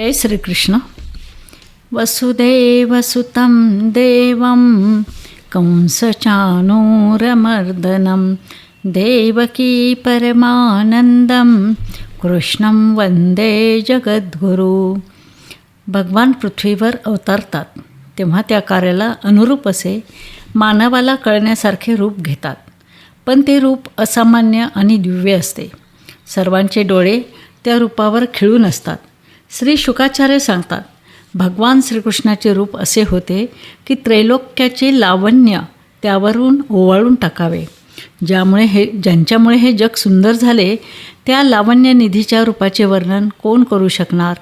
जय श्रीकृष्ण। वसुदेवसुतं देवं कंसचाणूरमर्दनं देवकी परमानन्दं कृष्णं वंदे जगद्गुरु। भगवान पृथ्वीवर अवतरतात तेव्हा त्या कार्याला अनुरूप असे मानवाला कळण्यासारखे रूप घेतात. पण ते रूप असामान्य आणि दिव्य असते. सर्वांचे डोळे त्या रूपावर खिळून असतात. श्री शुकाचार्य सांगतात भगवान श्रीकृष्णाचे रूप असे होते की त्रैलोक्याचे लावण्य त्यावरून ओवाळून टाकावे. ज्यामुळे हे ज्यांच्यामुळे हे जग सुंदर झाले त्या लावण्य निधीच्या रूपाचे वर्णन कोण करू शकणार?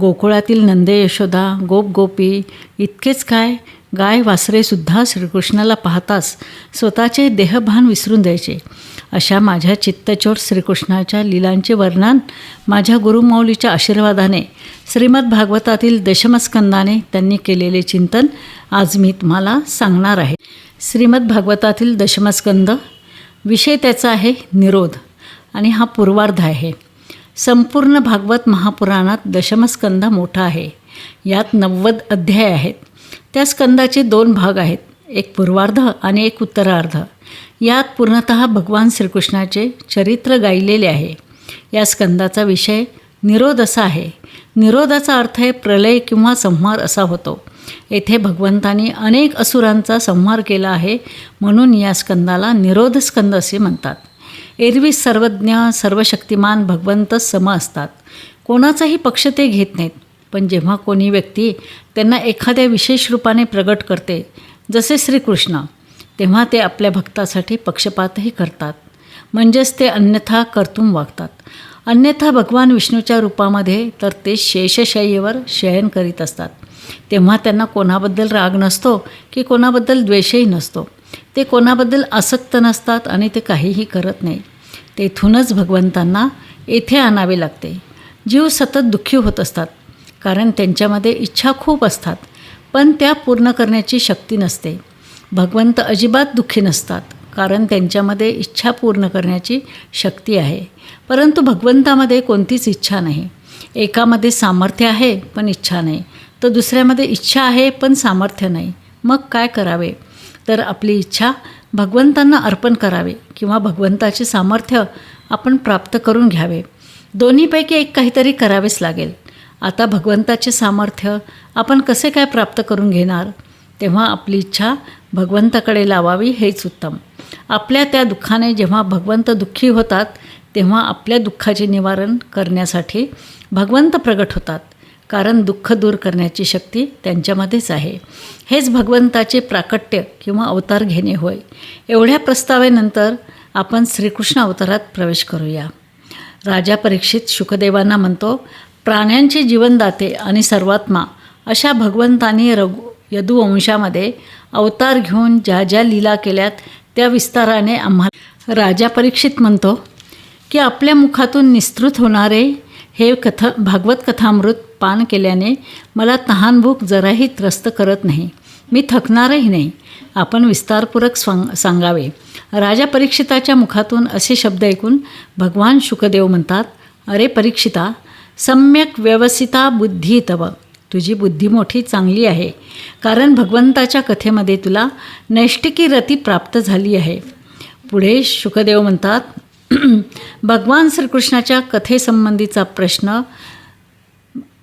गोकुळातील नंदे यशोदा गोप गोपी इतकेच काय? गाय वासरेसुद्धा श्रीकृष्णाला पाहताच स्वतःचे देहभान विसरून द्यायचे. अशा माझ्या चित्तचोर श्रीकृष्णाच्या लीलांचे वर्णन माझ्या गुरुमौलीच्या आशीर्वादाने श्रीमद भागवतातील दशमस्कंदाने त्यांनी केलेले चिंतन आज मी तुम्हाला सांगणार आहे. श्रीमद भागवतातील दशमस्कंद विषय त्याचा आहे निरोध आणि हा पूर्वार्ध आहे. संपूर्ण भागवत महापुराणात दशमस्कंद मोठा आहे. यात नव्वद अध्याय आहेत. त्या स्कंदाचे दोन भाग आहेत एक पूर्वार्ध आणि एक उत्तरार्ध. यात पूर्णत भगवान श्रीकृष्णाचे चरित्र गायलेले आहे. या स्कंदाचा विषय निरोध असा आहे. निरोधाचा अर्थ आहे प्रलय किंवा संहार असा होतो. येथे भगवंतांनी अनेक असुरांचा संहार केला आहे म्हणून या स्कंदाला निरोध स्कंद असे म्हणतात. एरवी सर्वज्ञ सर्वशक्तिमान भगवंतच सम असतात. कोणाचाही पक्ष ते घेत नाहीत. पण जेव्हा कोणी व्यक्ती त्यांना एखाद्या विशेष रूपाने प्रगट करते जसे श्रीकृष्ण तेव्हा ते आपल्या भक्तासाठी पक्षपातही करतात. म्हणजेच ते अन्यथा कर्तून वागतात. अन्यथा भगवान विष्णूच्या रूपामध्ये तर ते शेषशय्येवर शयन करीत असतात. तेव्हा त्यांना कोणाबद्दल राग नसतो की कोणाबद्दल द्वेषही नसतो. ते कोणाबद्दल आसक्त नसतात आणि ते काहीही करत नाही. तेथूनच भगवंतांना येथे आणावे लागते. जीव सतत दुःखी होत असतात. कारण त्यांच्यामध्ये इच्छा खूप असतात पण त्या पूर्ण करण्याची शक्ती नसते. भगवंत अजिबात दुःखी नसतात कारण त्यांच्यामध्ये इच्छा पूर्ण करण्याची शक्ती आहे. परंतु भगवंतामध्ये कोणतीच इच्छा नाही. एकामध्ये सामर्थ्य आहे पण इच्छा नाही. तर दुसऱ्यामध्ये इच्छा आहे पण सामर्थ्य नाही. मग काय करावे? तर आपली इच्छा भगवंतांना अर्पण करावे किंवा भगवंताचे सामर्थ्य आपण प्राप्त करून घ्यावे. दोन्हीपैकी एक काहीतरी करावेच लागेल. आता भगवंताचे सामर्थ्य आपण कसे काय प्राप्त करून घेणार? तेव्हा आपली इच्छा भगवंताकडे लावावी हेच उत्तम. आपल्या त्या दुःखाने जेव्हा भगवंत दुःखी होतात तेव्हा आपल्या दुःखाचे निवारण करण्यासाठी भगवंत प्रगट होतात कारण दुःख दूर करण्याची शक्ती त्यांच्यामध्येच आहे. हेच भगवंताचे प्राकट्य किंवा अवतार घेणे होय. एवढ्या प्रस्तावेनंतर आपण श्रीकृष्ण अवतारात प्रवेश करूया. राजा परीक्षित शुकदेवांना म्हणतो प्राण्यांचे जीवनदाते आणि सर्वात्मा अशा भगवंतांनी रघु यदुवंशामध्ये अवतार घेऊन ज्या ज्या लीला केल्यात त्या विस्ताराने आम्हाला राजा परीक्षित म्हणतो की आपल्या मुखातून निस्तृत होणारे हे कथ भागवत कथामृत पान केल्याने मला तहानभूक जराही त्रस्त करत नाही. मी थकणारही नाही. आपण विस्तारपूर्वक स्वांग सांगावे. राजा परीक्षिताच्या मुखातून असे शब्द ऐकून भगवान शुकदेव म्हणतात अरे परीक्षिता सम्यक व्यवसिता बुद्धी तव. तुझी बुद्धी मोठी चांगली आहे. कारण भगवंताच्या कथेमध्ये तुला नैष्टिकी रती प्राप्त झाली आहे. पुढे शुकदेव म्हणतात भगवान श्रीकृष्णाच्या कथेसंबंधीचा प्रश्न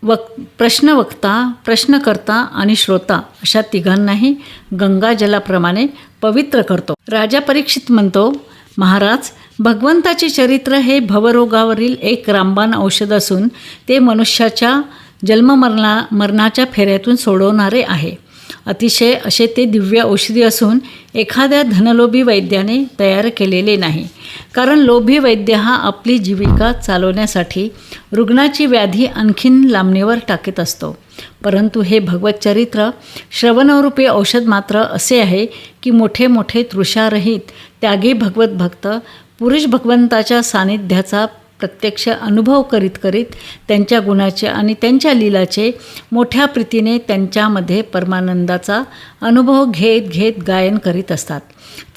वक प्रश्नवक्ता प्रश्नकर्ता आणि श्रोता अशा तिघांनाही गंगाजलाप्रमाणे पवित्र करतो. राजा परीक्षित म्हणतो महाराज भगवंताचे चरित्र हे भवरोगावरील एक रामबाण औषध असून ते मनुष्याच्या जन्ममरणा मरणाच्या फेऱ्यातून सोडवणारे आहे. अतिशय असे ते दिव्य औषधी असून एखाद्या धनलोभी वैद्याने तयार केलेले नाही. कारण लोभी वैद्य हा आपली जीविका चालवण्यासाठी रुग्णाची व्याधी आणखीन लांबणीवर टाकीत असतो. परंतु हे भगवत चरित्र श्रवणरूपी औषध मात्र असे आहे की मोठे मोठे तृषारहित त्यागी भगवत भक्त पुरुष भगवंताच्या सानिध्याचा प्रत्यक्ष अनुभव करीत करीत त्यांच्या गुणाचे आणि त्यांच्या लीलाचे मोठ्या प्रीतीने त्यांच्यामध्ये परमानंदाचा अनुभव घेत घेत गायन करीत असतात.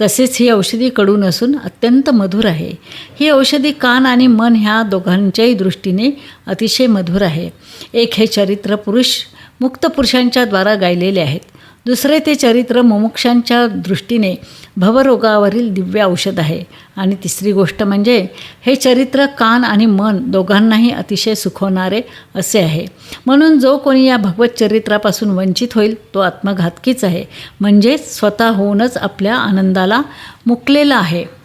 तसेच ही औषधी कडून असून अत्यंत मधुर आहे. ही औषधी कान आणि मन ह्या दोघांच्याही दृष्टीने अतिशय मधुर आहे. एक हे चरित्र पुरुष मुक्त पुरुषांच्याद्वारा गायलेले आहेत. दुसरे ते चरित्र मुमुक्षांच्या दृष्टीने भवरोगावरील दिव्य औषध आहे. आणि तिसरी गोष्ट म्हणजे हे चरित्र कान आणि मन दोघांनाही अतिशय सुखवणारे असे आहे. म्हणून जो कोणी या भगवत चरित्रापासून वंचित होईल तो आत्मघातकीच आहे. म्हणजेच स्वतः होऊनच आपल्या आनंदाला मुकलेला आहे.